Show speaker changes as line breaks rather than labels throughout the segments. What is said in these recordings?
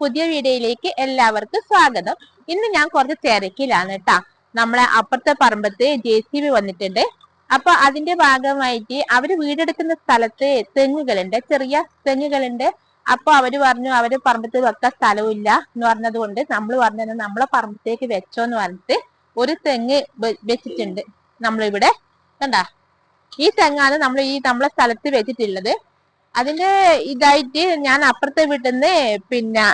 പുതിയ വീഡിയോയിലേക്ക് എല്ലാവർക്കും സ്വാഗതം. ഇന്ന് ഞാൻ കുറച്ച് തിരക്കിലാണ് കേട്ടാ നമ്മളെ അപ്പുറത്തെ പറമ്പത്ത് ജെ സി ബി വന്നിട്ടുണ്ട്. അപ്പൊ അതിന്റെ ഭാഗമായിട്ട് അവർ വീടെടുക്കുന്ന സ്ഥലത്ത് തെങ്ങുകളുണ്ട്. ചെറിയ തെങ്ങുകളുണ്ട്. അപ്പൊ അവർ പറഞ്ഞു അവർ പറമ്പത്ത് വെക്കാൻ സ്ഥലമില്ല എന്ന് പറഞ്ഞത് കൊണ്ട് നമ്മൾ പറഞ്ഞത് നമ്മളെ പറമ്പത്തേക്ക് വെച്ചോന്ന് പറഞ്ഞിട്ട് ഒരു തെങ്ങ് വെച്ചിട്ടുണ്ട് നമ്മളിവിടെ. കണ്ട? ഈ തെങ്ങാണ് നമ്മൾ ഈ നമ്മളെ സ്ഥലത്ത് വെച്ചിട്ടുള്ളത്. അതിന്റെ ഇതായിട്ട് ഞാൻ അപ്പുറത്തെ വീട്ടിൽ നിന്ന് പിന്നെ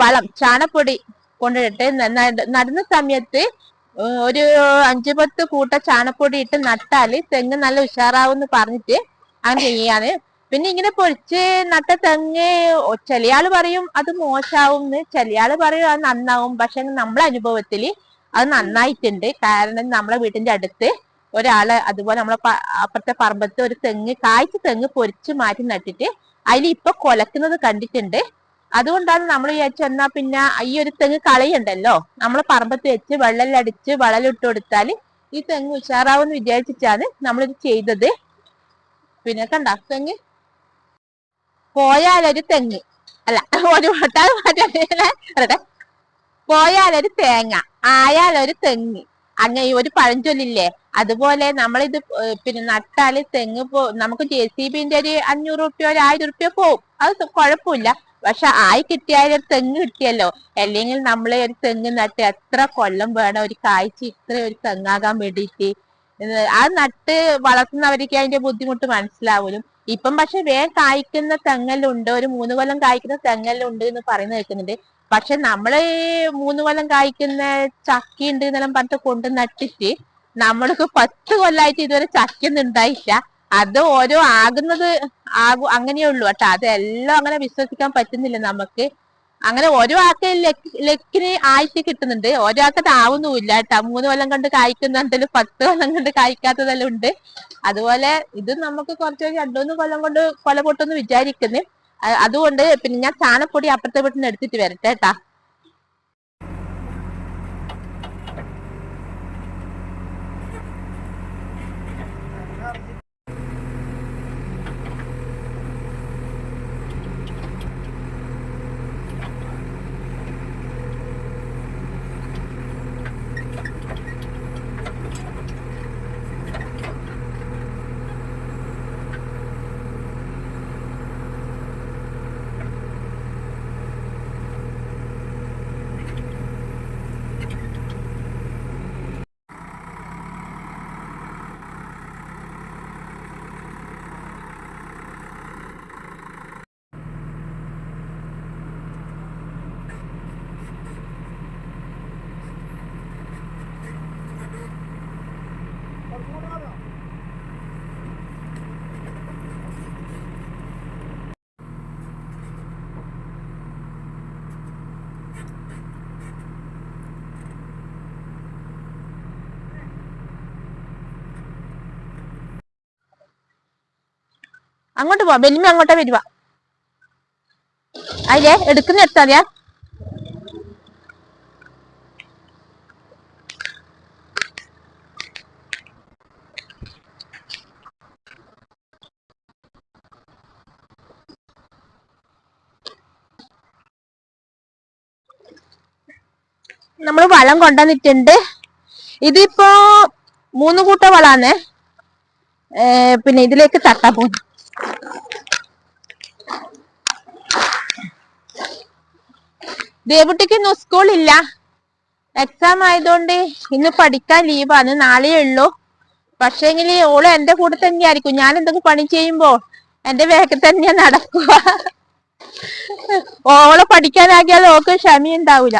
വളം ചാണപ്പൊടി കൊണ്ടിട്ട് നടന്ന സമയത്ത് ഒരു അഞ്ചു പത്ത് കൂട്ട ചാണപ്പൊടി ഇട്ട് നട്ടാൽ തെങ്ങ് നല്ല ഉഷാറാവും പറഞ്ഞിട്ട് അങ്ങനെ ചെയ്യാണ് പിന്നെ ഇങ്ങനെ പൊരിച്ച് നട്ട തെങ്ങ് ചിലയാൾ പറയും അത് മോശാവും ചിലയാൾ പറയും അത് നന്നാവും. പക്ഷെ നമ്മളെ അനുഭവത്തിൽ അത് നന്നായിട്ടുണ്ട്. കാരണം നമ്മളെ വീട്ടിന്റെ അടുത്ത് ഒരാൾ അതുപോലെ നമ്മളെ അപ്പുറത്തെ പറമ്പത്ത് ഒരു തെങ്ങ് കായ്ച്ച തെങ്ങ് പൊരിച്ച് മാറ്റി നട്ടിട്ട് അതിൽ ഇപ്പൊ കൊലക്കുന്നത് കണ്ടിട്ടുണ്ട്. അതുകൊണ്ടാണ് നമ്മൾ വിചാരിച്ചു എന്നാ പിന്നെ ഈ ഒരു തെങ്ങ് കളയുണ്ടല്ലോ? നമ്മൾ പറമ്പത്ത് വെച്ച് വെള്ളലടിച്ച് വളലിട്ട് കൊടുത്താൽ ഈ തെങ്ങ് ഉഷാറാവെന്ന് വിചാരിച്ചിട്ടാണ് നമ്മളിത് ചെയ്തത്. പിന്നെ കണ്ട തെങ്ങ്? പോയാലൊരു തെങ്ങ്. അല്ല ഒരു വട്ടാതെ പോയാലൊരു തേങ്ങ ആയാലൊരു തെങ്ങ്. അങ്ങനെ ഒരു പഴഞ്ചൊല്ലില്ലേ? അതുപോലെ നമ്മളിത് പിന്നെ നട്ടാൽ തെങ്ങ് പോ നമുക്ക് ജെ സി ബിന്റെ ഒരു അഞ്ഞൂറ് റുപ്യോ ഒരു ആയിരം റുപ്യോ പോവും. അത് കുഴപ്പമില്ല. പക്ഷെ ആയി കിട്ടിയാൽ ഒരു തെങ്ങ് കിട്ടിയല്ലോ. അല്ലെങ്കിൽ നമ്മൾ ഒരു തെങ്ങ് നട്ട് എത്ര കൊല്ലം വേണം ഒരു കാഴ്ച ഇത്ര ഒരു തെങ്ങാകാൻ വേണ്ടിയിട്ട്. ആ നട്ട് വളർത്തുന്നവർക്ക് അതിന്റെ ബുദ്ധിമുട്ട് മനസ്സിലാവലും. ഇപ്പം പക്ഷെ വേഗം കായ്ക്കുന്ന തെങ്ങലുണ്ട് ഒരു മൂന്ന് കൊല്ലം കായ്ക്കുന്ന തെങ്ങലുണ്ട് എന്ന് പറയുന്നത് കേൾക്കുന്നുണ്ട്. പക്ഷെ നമ്മൾ മൂന്ന് കൊല്ലം കായ്ക്കുന്ന ചക്ക ഉണ്ട് എന്നെല്ലാം പറഞ്ഞിട്ട് കൊണ്ട് നട്ടിട്ട് നമ്മൾക്ക് പത്ത് കൊല്ലായിട്ട് ഇതുവരെ ചക്കൊന്നും ഉണ്ടായില്ല. അത് ഓരോ ആകുന്നത് ആകും അങ്ങനെയുള്ളൂ കേട്ടോ. അതെല്ലാം അങ്ങനെ വിശ്വസിക്കാൻ പറ്റുന്നില്ല നമുക്ക്. അങ്ങനെ ഓരോ ആൾക്ക് ലക്ക് ലക്കിന് ആയിട്ട് കിട്ടുന്നുണ്ട്. ഓരോ ആൾക്ക് ആവുന്നുമില്ല കേട്ടോ. മൂന്ന് കൊല്ലം കണ്ട് കായ്ക്കുന്നുണ്ടെങ്കിലും പത്ത് കൊല്ലം കണ്ട് കായ്ക്കാത്തതെല്ലാം ഉണ്ട്. അതുപോലെ ഇത് നമുക്ക് കുറച്ച് രണ്ടുമൂന്ന് കൊല്ലം കൊണ്ട് കൊല പൊട്ടെന്ന് വിചാരിക്കുന്നു. അതുകൊണ്ട് പിന്നെ ഞാൻ ചാണപ്പൊടി അപ്പുറത്തെ വീട്ടിൽ നിന്ന് എടുത്തിട്ട് വരട്ടെ കേട്ടാ അങ്ങോട്ട് പോവാ ബെന്നിമ അങ്ങോട്ടാ വരുവാ. അതിലേ എടുക്കുന്ന എത്താതെയാ നമ്മൾ വളം കൊണ്ടുവന്നിട്ടുണ്ട്. ഇതിപ്പോ മൂന്ന് കൂട്ട വളാണ് പിന്നെ ഇതിലേക്ക് തട്ടാ പോകുന്നു ദേവുട്ടിക്ക് ഇന്ന് സ്കൂളില്ല. എക്സാം ആയതുകൊണ്ട് ഇന്ന് പഠിക്കാൻ ലീവാണ് നാളെ ഉള്ളൂ. പക്ഷേങ്കിൽ ഓൾ എന്റെ കൂടെ തന്നെയായിരിക്കും. ഞാൻ എന്തൊക്കെ പണി ചെയ്യുമ്പോ എന്റെ വേഗം തന്നെ നടക്കുക. ഓളെ പഠിക്കാനാകിയാൽ ഓക്ക് ക്ഷമയുണ്ടാവൂല.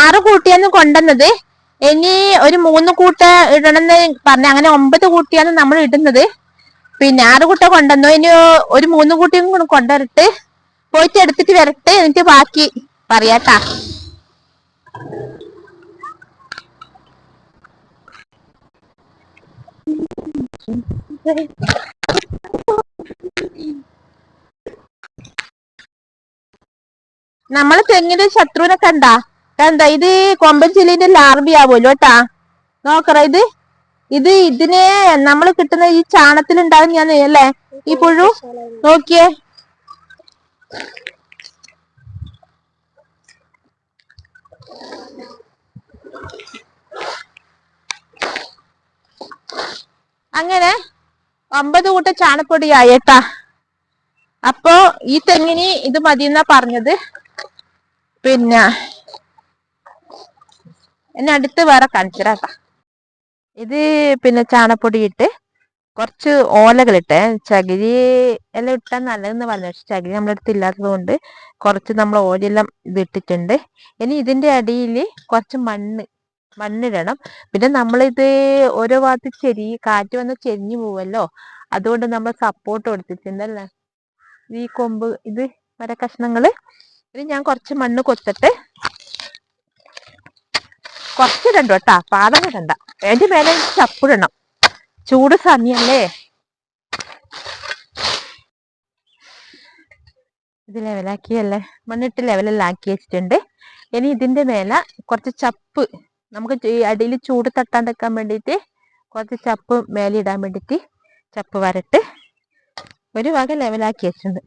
ആറ് കൂട്ടിയാണ് കൊണ്ടുവന്നത്. ഇനി ഒരു മൂന്ന് കൂട്ട ഇടണമെന്ന് പറഞ്ഞ അങ്ങനെ ഒമ്പത് കൂട്ടിയാണ് നമ്മൾ ഇടുന്നത്. പിന്നെ ആറ് കൂട്ട കൊണ്ടുവന്നു. ഇനി ഒരു മൂന്ന് കൂട്ടിയും കൂടെ കൊണ്ടുവരട്ട്. പോയിട്ട് എടുത്തിട്ട് വരട്ടെ എന്നിട്ട് ബാക്കി പറയാട്ടാ. നമ്മൾ തെങ്ങിന്റെ ശത്രുവിനെ കണ്ടാ. കണ്ട ഇത് കൊമ്പൻ ചില്ലിന്റെ ലാർബി ആവുമല്ലോ കേട്ടാ നോക്കറ ഇത് ഇത് ഇതിനെ നമ്മൾ കിട്ടുന്ന ഈ ചാണത്തിൽ ഞാൻ അല്ലേ ഈ പുഴു നോക്കിയേ. അങ്ങനെ ഒമ്പത് കൂട്ട ചാണപ്പൊടി ആയേട്ടാ അപ്പോ ഈ തെങ്ങിനി ഇത് മതിയെന്നാ പറഞ്ഞത്. പിന്നെ എന്നെ അടുത്ത് വേറെ കാണിച്ചിരാട്ടാ ഇത് പിന്നെ ചാണപ്പൊടി ഇട്ട് കുറച്ച് ഓലകളിട്ട്. ചകിരി എല്ലാം ഇട്ടാൽ നല്ലതെന്ന് പറഞ്ഞു. പക്ഷെ ചകിരി നമ്മുടെ അടുത്ത് ഇല്ലാത്തത് കൊണ്ട് കുറച്ച് നമ്മൾ ഓലെല്ലാം ഇത് ഇട്ടിട്ടുണ്ട് ഇനി ഇതിന്റെ അടിയിൽ കുറച്ച് മണ്ണ് മണ്ണിടണം. പിന്നെ നമ്മളിത് ഓരോ ഭാഗത്ത് ചെരി കാറ്റ് വന്ന് ചെരിഞ്ഞു പോവല്ലോ. അതുകൊണ്ട് നമ്മൾ സപ്പോർട്ട് കൊടുത്തിട്ടുണ്ടല്ലേ? ഈ കൊമ്പ് ഇത് മര കഷ്ണങ്ങൾ. ഇനി ഞാൻ കുറച്ച് മണ്ണ് കൊത്തിട്ട് കുറച്ചിടണ്ടോ കേട്ടാ പാടം ഇടണ്ട അതിന്റെ മേലെ ചപ്പിടണം ചൂട് സമയല്ലേ ഇത് ലെവലാക്കിയല്ലേ? മണ്ണിട്ട് ലെവലെല്ലാം ആക്കി വെച്ചിട്ടുണ്ട്. ഇനി ഇതിന്റെ മേലെ കുറച്ച് ചപ്പ് നമുക്ക് ഈ അടിയിൽ ചൂട് തട്ടാൻ തട്ടാണ്ടിരിക്കാൻ വേണ്ടിയിട്ട് കുറച്ച് ചപ്പ് മേലെ ഇടാൻ വേണ്ടിയിട്ട് ചപ്പ് വരട്ട്. ഒരു വക ലെവലാക്കി വെച്ചിട്ടുണ്ട്.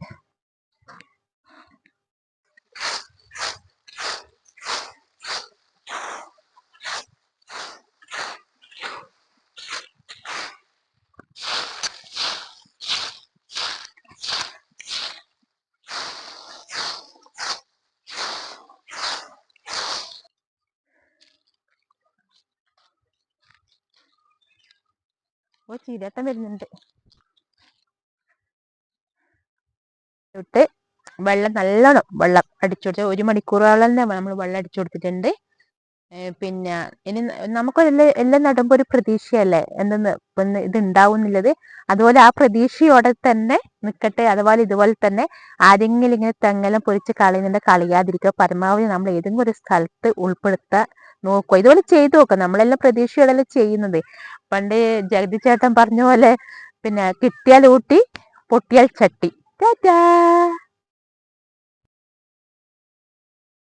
ഓ ചീരാട്ടം വരുന്നുണ്ട്. ഇട്ട് വെള്ളം നല്ലോണം വെള്ളം അടിച്ചു കൊടുത്ത് ഒരു മണിക്കൂറോളം തന്നെ നമ്മൾ വെള്ളം അടിച്ചു കൊടുത്തിട്ടുണ്ട് പിന്നെ ഇനി നമുക്ക് എല്ലാം നടുമ്പോൾ ഒരു പ്രതീക്ഷയല്ലേ? എന്തെന്ന് ഒന്ന് ഇത് ഉണ്ടാവുന്നില്ലത് അതുപോലെ ആ പ്രതീക്ഷയോടെ തന്നെ നിൽക്കട്ടെ അതുപോലെ ഇതുപോലെ തന്നെ ആരെങ്കിലും ഇങ്ങനെ തെങ്ങെല്ലാം പൊരിച്ച് കളയുന്നുണ്ട് കളിയാതിരിക്കുക. പരമാവധി നമ്മൾ ഏതെങ്കിലും ഒരു സ്ഥലത്ത് ഉൾപ്പെടുത്താൻ നോക്കുക ഇതുപോലെ ചെയ്തു നോക്കുക നമ്മളെല്ലാം പ്രതീക്ഷയോടെ ചെയ്യുന്നത്. പണ്ട് ജഗതി ചേട്ടൻ പറഞ്ഞ പോലെ പിന്നെ കിട്ടിയാൽ ഊട്ടി പൊട്ടിയാൽ ചട്ടി. ടാറ്റാ!